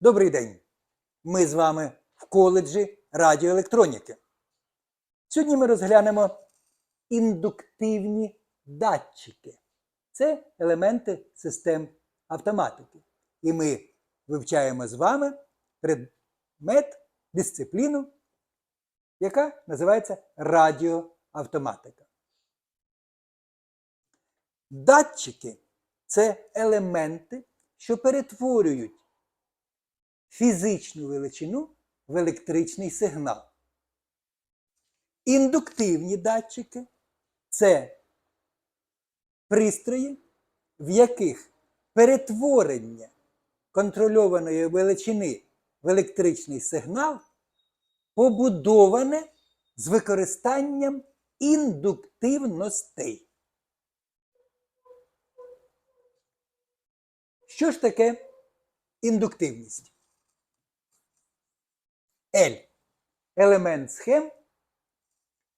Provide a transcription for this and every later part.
Добрий день! Ми з вами в коледжі радіоелектроніки. Сьогодні ми розглянемо індуктивні датчики. Це елементи систем автоматики. І ми вивчаємо з вами предмет, дисципліну, яка називається радіоавтоматика. Датчики це елементи, що перетворюють фізичну величину в електричний сигнал. Індуктивні датчики це пристрої, в яких перетворення контрольованої величини в електричний сигнал побудоване з використанням індуктивностей. Що ж таке індуктивність? L елемент схем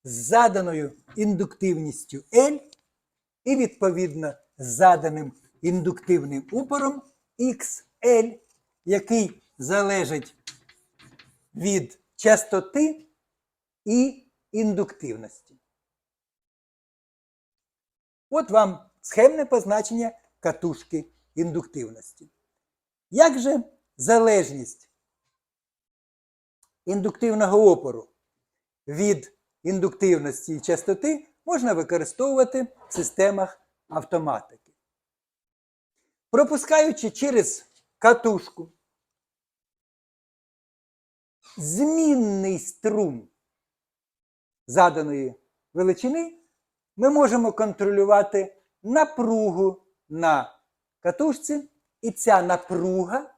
з заданою індуктивністю L і відповідно заданим індуктивним упором XL, який залежить від частоти і індуктивності. От вам схемне позначення катушки індуктивності. Як же залежність індуктивного опору від індуктивності і частоти можна використовувати в системах автоматики? Пропускаючи через катушку змінний струм заданої величини, ми можемо контролювати напругу на катушці, і ця напруга,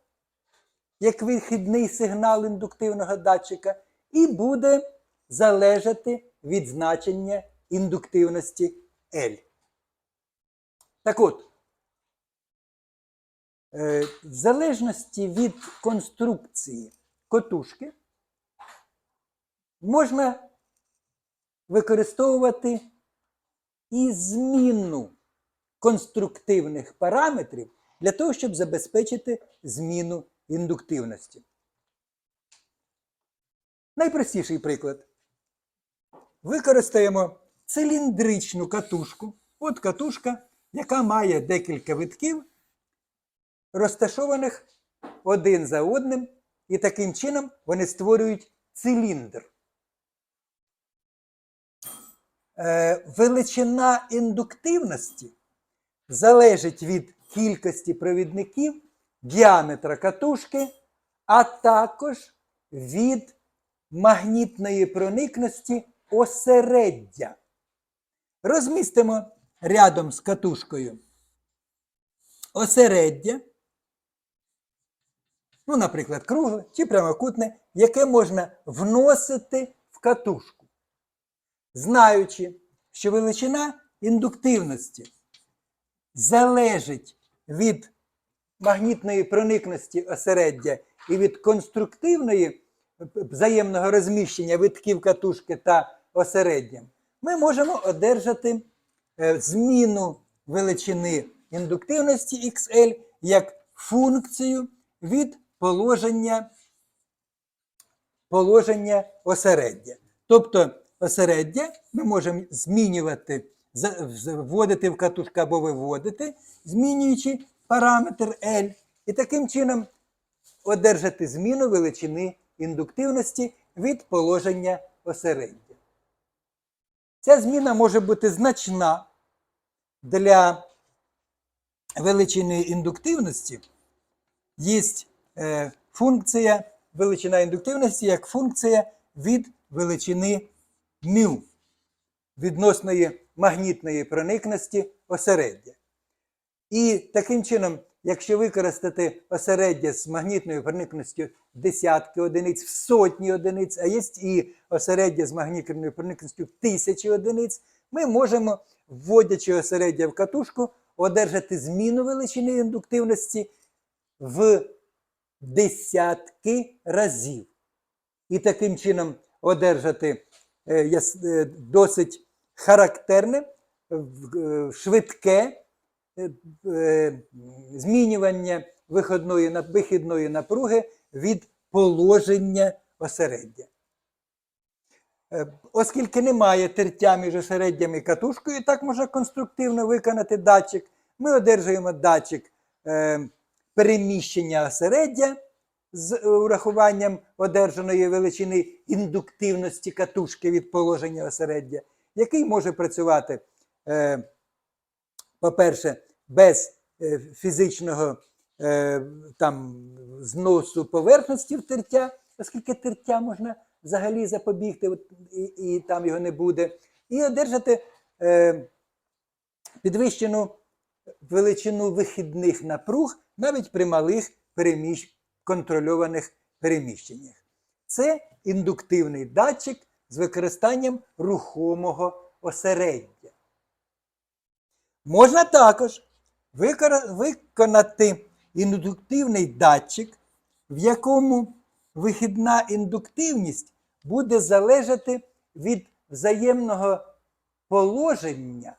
як вихідний сигнал індуктивного датчика, і буде залежати від значення індуктивності L. Так от, е, в залежності від конструкції котушки можна використовувати і зміну конструктивних параметрів для того, щоб забезпечити зміну індуктивності. Найпростіший приклад. Використаємо циліндричну катушку. От катушка, яка має декілька витків, розташованих один за одним, і таким чином вони створюють циліндр. Е, величина індуктивності залежить від кількості провідників, діаметра катушки, а також від магнітної проникності осереддя. Розмістимо рядом з катушкою осереддя, ну, наприклад, кругле чи прямокутне, яке можна вносити в катушку. Знаючи, що величина індуктивності залежить від магнітної проникності осереддя і від конструктивної взаємного розміщення витків катушки та осереддя, ми можемо одержати е, зміну величини індуктивності XL як функцію від положення, положення осереддя. Тобто осереддя ми можемо змінювати, вводити в катушку або виводити, змінюючи параметр L, і таким чином одержати зміну величини індуктивності від положення осереддя. Ця зміна може бути значна для величини індуктивності. Є е, функція величина індуктивності як функція від величини μ відносної магнітної проникності осереддя. І таким чином, якщо використати осереддя з магнітною проникністю десятки одиниць, в сотні одиниць, а є і осереддя з магнітною проникністю тисячі одиниць, ми можемо, вводячи осереддя в катушку, одержати зміну величини індуктивності в десятки разів. І таким чином одержати е, е, досить характерне, е, швидке змінювання виходної, вихідної напруги від положення осереддя. Е, Оскільки немає тертя між осереддям і катушкою, так можна конструктивно виконати датчик. Ми одержуємо датчик е, переміщення осереддя з е, урахуванням одержаної величини індуктивності катушки від положення осереддя, який може працювати, е, по-перше, без е, фізичного е, там, зносу поверхності тертя, оскільки тертя можна взагалі запобігти, і, і там його не буде, і одержати е, підвищену величину вихідних напруг навіть при малих переміщ... контрольованих переміщеннях. Це індуктивний датчик з використанням рухомого осереддя. Можна також виконати індуктивний датчик, в якому вихідна індуктивність буде залежати від взаємного положення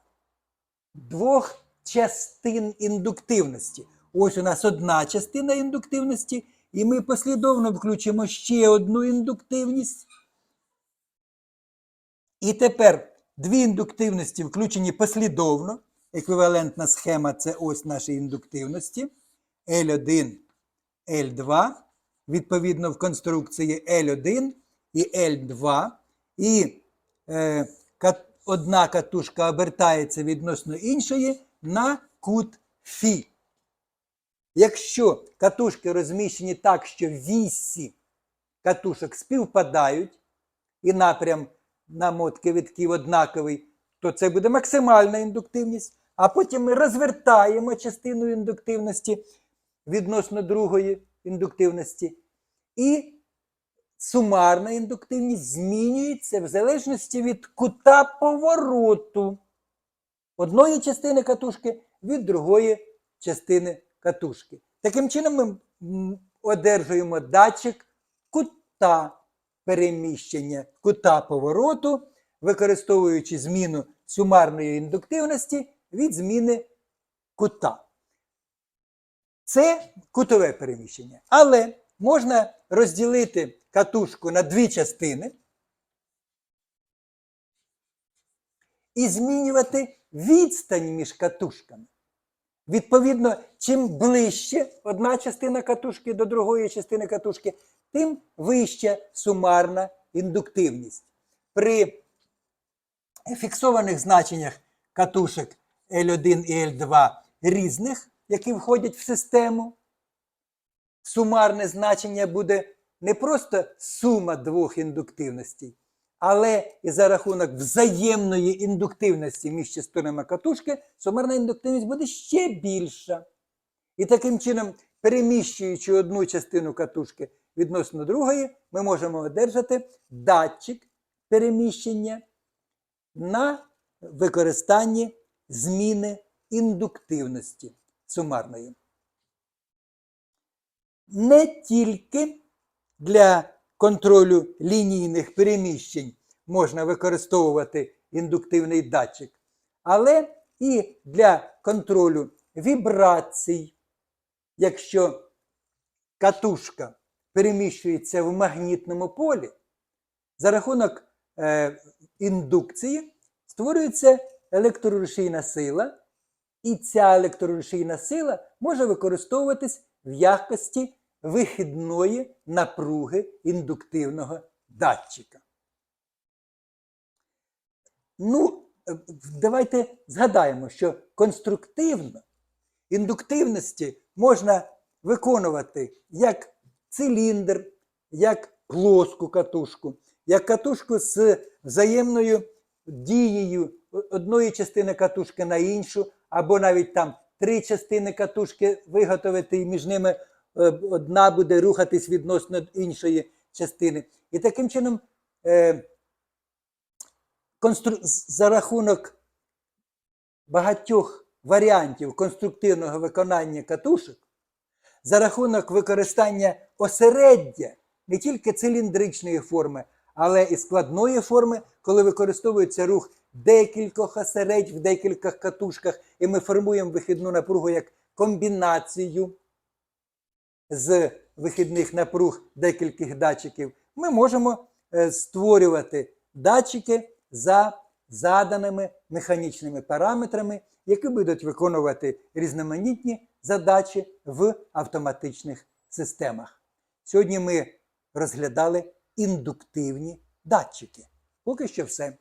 двох частин індуктивності. Ось у нас одна частина індуктивності, і ми послідовно включимо ще одну індуктивність. І тепер дві індуктивності включені послідовно. Еквівалентна схема це ось наші індуктивності. L1, L2. Відповідно, в конструкції L1 і L2. І е, одна катушка обертається відносно іншої на кут Фі. Якщо катушки розміщені так, що вісі катушок співпадають, і напрям намотки витків однаковий, то це буде максимальна індуктивність. А потім ми розвертаємо частину індуктивності відносно другої індуктивності. І сумарна індуктивність змінюється в залежності від кута повороту одної частини катушки від другої частини катушки. Таким чином ми одержуємо датчик кута переміщення, кута повороту, використовуючи зміну сумарної індуктивності від зміни кута. Це кутове переміщення. Але можна розділити катушку на дві частини і змінювати відстань між катушками. Відповідно, чим ближче одна частина катушки до другої частини катушки, тим вища сумарна індуктивність. При фіксованих значеннях катушок L1 і L2 різних, які входять в систему, сумарне значення буде не просто сума двох індуктивностей, але і за рахунок взаємної індуктивності між частинами катушки сумарна індуктивність буде ще більша. І таким чином, переміщуючи одну частину катушки відносно другої, ми можемо одержати датчик переміщення на використанні зміни індуктивності сумарної. Не тільки для контролю лінійних переміщень можна використовувати індуктивний датчик, але і для контролю вібрацій, якщо катушка переміщується в магнітному полі, за рахунок е, індукції створюється електрорушійна сила, і ця електрорушійна сила може використовуватись в якості вихідної напруги індуктивного датчика. Ну, е, давайте згадаємо, що конструктивно індуктивності можна виконувати як циліндр, як плоску катушку, як катушку з взаємною дією одної частини катушки на іншу, або навіть там три частини катушки виготовити, і між ними е, одна буде рухатись відносно іншої частини. І таким чином, е, за рахунок багатьох варіантів конструктивного виконання катушок, за рахунок використання осереддя не тільки циліндричної форми, але і складної форми, коли використовується рух декількох осередь в декількох катушках, і ми формуємо вихідну напругу як комбінацію з вихідних напруг декількох датчиків, ми можемо е, створювати датчики за заданими механічними параметрами, які будуть виконувати різноманітні задачі в автоматичних системах. Сьогодні ми розглядали індуктивні датчики. Поки що все.